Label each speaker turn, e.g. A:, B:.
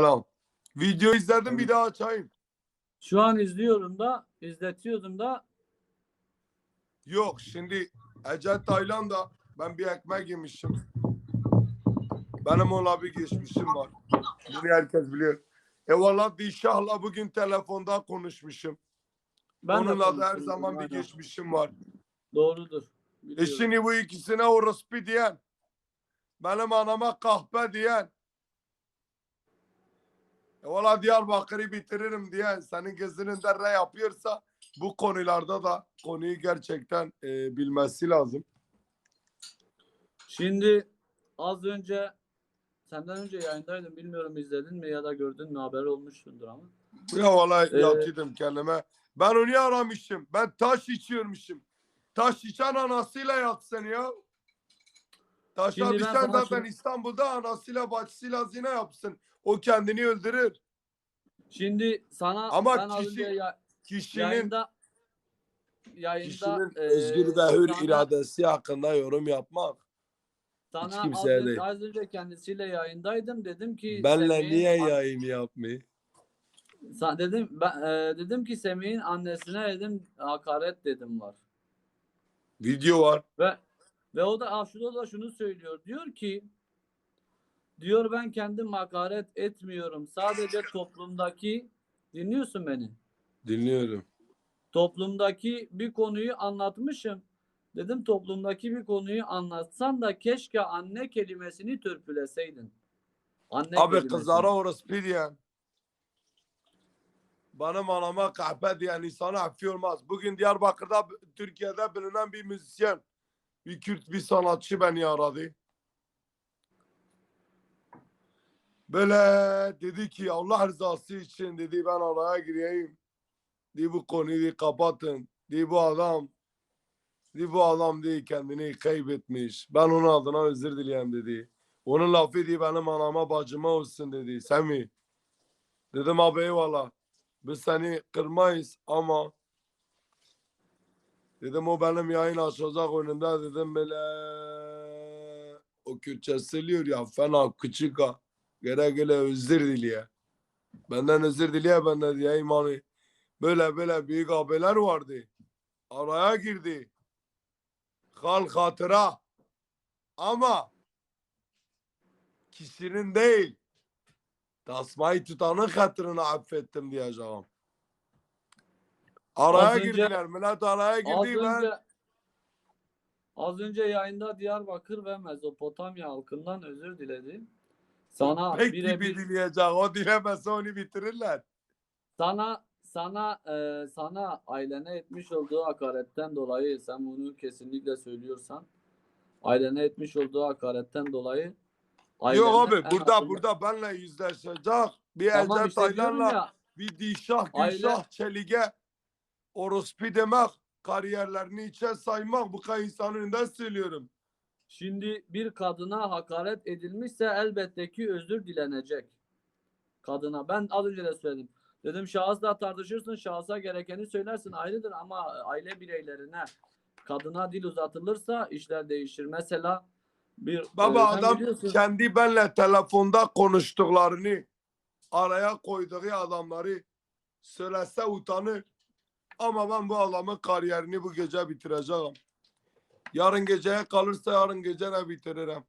A: Selam. Video izledim bir daha açayım.
B: Şu an izliyorum da, izletiyordum da.
A: Yok şimdi Ece Tayland'da ben bir ekmek yemişim. Benim onunla bir geçmişim var. Bunu herkes biliyor. E valla Dişah'la bugün telefonda konuşmuşum.
B: Ben de
A: Onunla da her
B: konuşuyorum,
A: zaman bir
B: aynen.
A: geçmişim var.
B: Doğrudur.
A: E
B: biliyorum.
A: şimdi bu ikisine orospu diyen, benim anama kahpe diyen, valla Diyarbakır'ı bitiririm diyen, senin gözünün de yapıyorsa bu konularda da konuyu gerçekten e, bilmesi lazım.
B: Şimdi az önce senden önce yayındaydım. Bilmiyorum izledin mi ya da gördün mü haber olmuşsundur ama.
A: Ya valla
B: Ee,
A: yakıdım kendime. Ben onu aramışım. Ben taş içiyormuşum. Taş içen anasıyla yatsın ya. Taşa düşen zaten
B: şunu-
A: İstanbul'da anasıyla bacısıyla zina yapsın. O kendini öldürür.
B: Şimdi sana
A: Ama
B: ben az
A: kişi-
B: önce ya-
A: Kişinin
B: yayında yayında
A: kişinin
B: e,
A: özgür ve hür
B: sana-
A: iradesi hakkında yorum yapmak.
B: Sana
A: hiç
B: az,
A: kimseye
B: önce,
A: değil.
B: az önce kendisiyle yayındaydım. Dedim ki
A: Benle
B: Semih'in
A: niye
B: an-
A: yayın yapmıyor?
B: Sa- dedim ben e, dedim ki Semih'in annesine dedim hakaret dedim var.
A: Video var.
B: Ve ve o da şurada da şunu söylüyor. Diyor ki diyor ben kendim hakaret etmiyorum. Sadece toplumdaki dinliyorsun beni.
A: Dinliyorum.
B: Toplumdaki bir konuyu anlatmışım. Dedim toplumdaki bir konuyu anlatsan da keşke anne kelimesini törpüleseydin. Anne
A: Abi
B: kelimesini.
A: kızlara orospu diyen. Benim anama kahpe diyen insana affi olmaz. Bugün Diyarbakır'da Türkiye'de bilinen bir müzisyen, bir Kürt bir sanatçı beni aradı. Böyle dedi ki Allah rızası için dedi ben araya gireyim. Dedi bu konuyu kapatın. Dedi bu adam dedi bu adam dedi kendini kaybetmiş. Ben onun adına özür dileyem dedi. Onun lafı dedi benim anama bacıma olsun dedi. Sen mi? Dedim abi eyvallah. Biz seni kırmayız ama dedim o benim yayın açacak önünde dedim böyle o Kürtçe söylüyor ya fena küçük ha. Gere gele özür dileye. Benden özür dileye ben de diyeyim hani böyle böyle büyük abiler vardı. Araya girdi. Hal hatıra. Ama kişinin değil tasmayı tutanın hatırını affettim diyeceğim. Araya
B: Az önce-
A: girdiler. Millet araya
B: Az
A: girdi. Ben
B: önce az önce yayında Diyarbakır ve Mezopotamya halkından özür diledi. Sana
A: pek gibi
B: birebir
A: dileyecek. O dilemezse onu bitirirler.
B: sana sana e, sana ailene etmiş olduğu hakaretten dolayı sen bunu kesinlikle söylüyorsan ailene etmiş olduğu hakaretten dolayı
A: Yok abi burada
B: azından-
A: burada benle yüzleşecek. Bir
B: Tamam
A: Ece
B: işte
A: Taylan'la bir Dişah
B: Aile-
A: Gülşah Çelik'e orospu demek kariyerlerini içe saymak bu kadar insanın önünden söylüyorum.
B: Şimdi bir kadına hakaret edilmişse elbette ki özür dilenecek. Kadına. Ben az önce de söyledim. Dedim şahısla tartışırsın, şahsa gerekeni söylersin ayrıdır ama aile bireylerine, kadına dil uzatılırsa işler değişir. Mesela bir
A: Baba
B: e,
A: adam
B: biliyorsun-
A: kendi benle telefonda konuştuklarını araya koyduğu adamları söylese utanır. Ama ben bu adamın kariyerini bu gece bitireceğim. Yarın geceye kalırsa yarın gece de bitiririm.